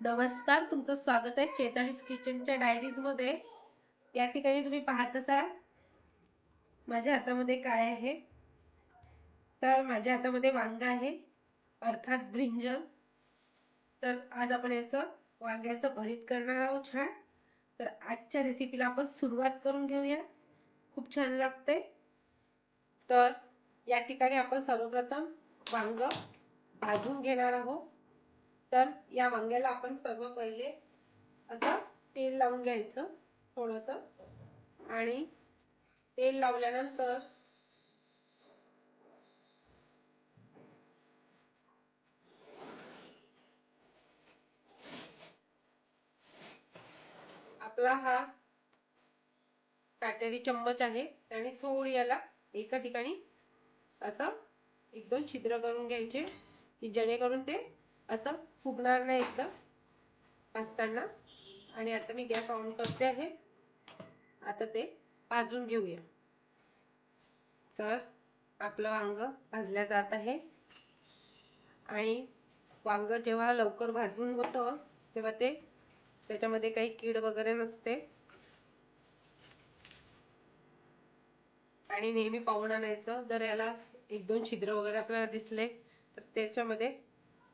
नमस्कार तुमचं स्वागत आहे चेतालीस किचनच्या डायरीजमध्ये या ठिकाणी तुम्ही पाहत असाल माझ्या हातामध्ये काय आहे? तर माझ्या हातामध्ये वांग आहे अर्थात ब्रिंजल तर आज आपण याचं वांग्याचं भरीत करणार आहोत छान. तर आजच्या रेसिपीला आपण सुरुवात करून घेऊया. खूप छान लागते. तर या ठिकाणी आपण सर्वप्रथम वांग भाजून घेणार आहोत. तर या वांग्याला आपण सर्व पहिले असं तेल लावून घ्यायचं थोडंसं. आणि तेल लावल्यानंतर आपला हा काटेरी चम्मच आहे त्याने थोडी याला एका ठिकाणी असं एक दोन छिद्र करून घ्यायचे की जेणेकरून ते असं फुगणार नाही एकदम. भाजताना आणि आता मी गॅस ऑन करते आहे. आता ते भाजून घेऊया. तर आपलं वांग भाजल्या जात आहे. आणि वांग जेव्हा लवकर भाजून होतं तेव्हा ते त्याच्यामध्ये काही कीड वगैरे नसते. आणि नेहमी पाहून आणायचं. जर याला एक दोन छिद्र वगैरे आपल्याला दिसले तर त्याच्यामध्ये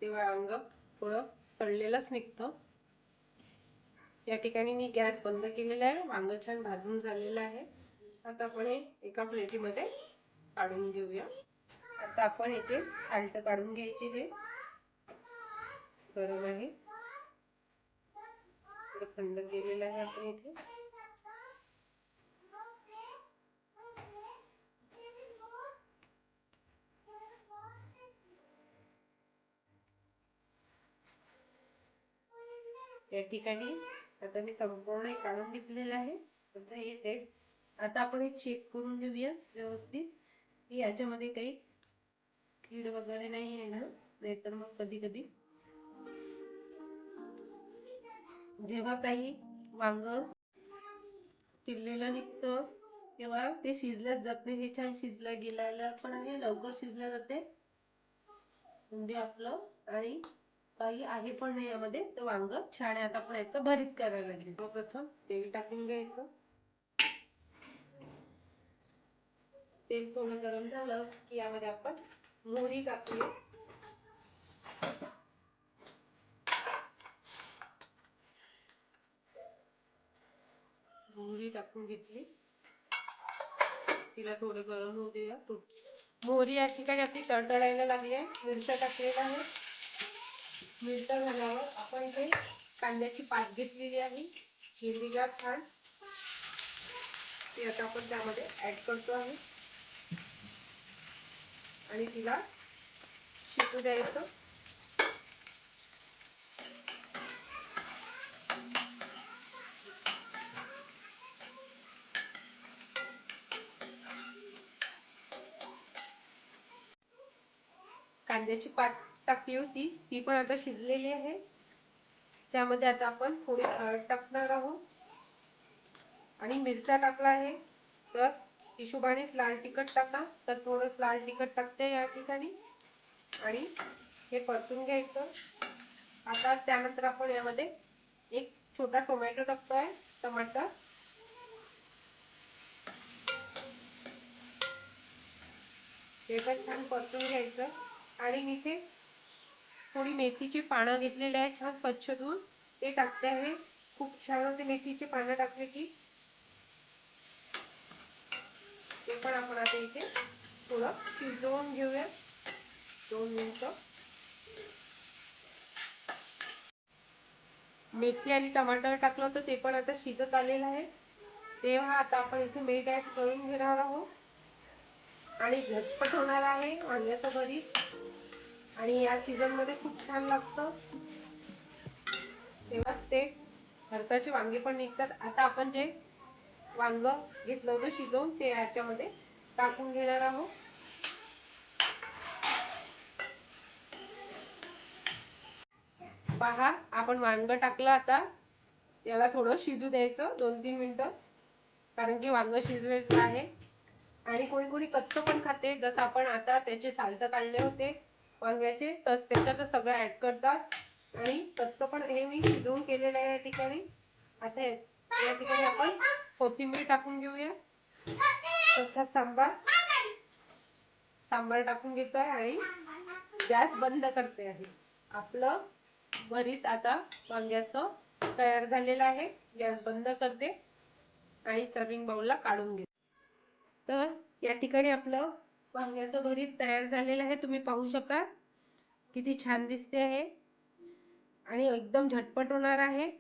तेव्हा अंग थोडं सडलेलंच निघतं. या ठिकाणी मी गॅस बंद केलेला आहे. वांग छान भाजून झालेलं आहे. आता आपण हे एका प्लेटीमध्ये काढून घेऊया. आता आपण याचे साल्ट काढून घ्यायचे हे. गरम आहे. थंड केलेलं आहे आपण इथे. या ठिकाणी आता मी संपूर्ण काढून घेतलेलं आहे. त्याचं हे ते आता आपण हे चेक करून घेऊया व्यवस्थित. की याच्यामध्ये काही कीड वगैरे नाही आहे ना नाहीतर मग कधी कधी जेव्हा काही वांग चिरलेलं निघतं तेव्हा ते शिजल्याच जात नाही. हे छान शिजलं गेलेलं पण आहे लवकर शिजल्या जाते. म्हणजे आपलं आणि काही आहे पण नाही यामध्ये. तर वांग छान आहे. आता आपण याचं भरीत करायला लागेल. प्रथम तेल टाकून घ्यायचं. तेल थोडं गरम झालं की यामध्ये आपण मोहरी टाकूया. मोहरी टाकून घेतली. तिला थोडं गरम होऊ देऊया. मोहरी या ठिकाणी आपली तडतडायला लागली आहे. मिरच्या टाकलेल्या आहे मिरच्या झाल्यावर आपण इथे कांद्याची पात घेतलेली आहे. हिरवीगार छान. ती आता आपण त्यामध्ये ऍड करतो आहे. आणि तिला शिजू द्यायचं. कांद्याची पात टाकली होती. ती पण आता शिजलेली आहे. त्यामध्ये आता आपण थोडी हळद टाकणार आहोत. आणि मिरच्या टाकला आहे. तर हिशोबाने लाल तिखट टाका. तर थोडं लाल तिखट टाकते या ठिकाणी. आणि हे परतून घ्यायचं. आता त्यानंतर आपण यामध्ये एक छोटा टोमॅटो टाकतोय. टमाटर. हे पण छान परतून घ्यायचं. आणि मी इथे थोडी मेथीची पानं घेतलेली आहे छान स्वच्छ धुवून. ते टाकते आहे. खूप छान होते मेथीची पानं टाकले की ते पण आपण आता इथे थोडं शिजवून घेऊया. दोन मिनिट. मेथी आणि टमाटर टाकलं होतं ते पण आता शिजत आलेलं आहे. तेव्हा आता आपण इथे मीठ ऍड करून घेणार आहोत. आणि झटपट होणार आहे. वांग्याचं भरीत आणि या सीझनमध्ये खूप छान लागतं. तेव्हा ते भरताचे वांगे पण निघतात. आता आपण जे वांग घेतलं होतं शिजवून ते याच्यामध्ये टाकून घेणार आहोत. पहा आपण वांग टाकलं आता. याला थोडं शिजू द्यायचं दोन तीन मिनटं. कारण की वांग शिजलेलं आहे. आणि कोणी कोणी कच्च पण खाते. जसं आपण आता त्याचे सालतं काढले होते. वांग्याचे तर त्याच्यात सगळं ऍड करतात. आणि कच्चं पण हे मी शिजवून केलेलं आहे या ठिकाणी. आता या ठिकाणी आपण कोथिंबीर टाकून घेऊया. तसा सांबार सांबार टाकून घेतोय आणि गॅस बंद करते आहे. आपलं भरीत आता वांग्याचं तयार झालेलं आहे. गॅस बंद करते. आणि सर्विंग बाउलला काढून घेते. तर या ठिकाणी आपलं वांग्याचं भरीत तयार झालेलं आहे तुम्ही पाहू शकाल. किती छान दिसते आहे. आणि एकदम झटपट होणार आहे.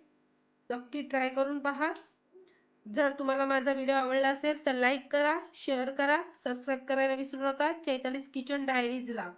नक्की ट्राय करून पहा. जर तुम्हाला माझा व्हिडिओ आवडला असेल तर लाईक करा शेअर करा सबस्क्राईब करायला विसरू नका. चैतालीस किचन डायरीजला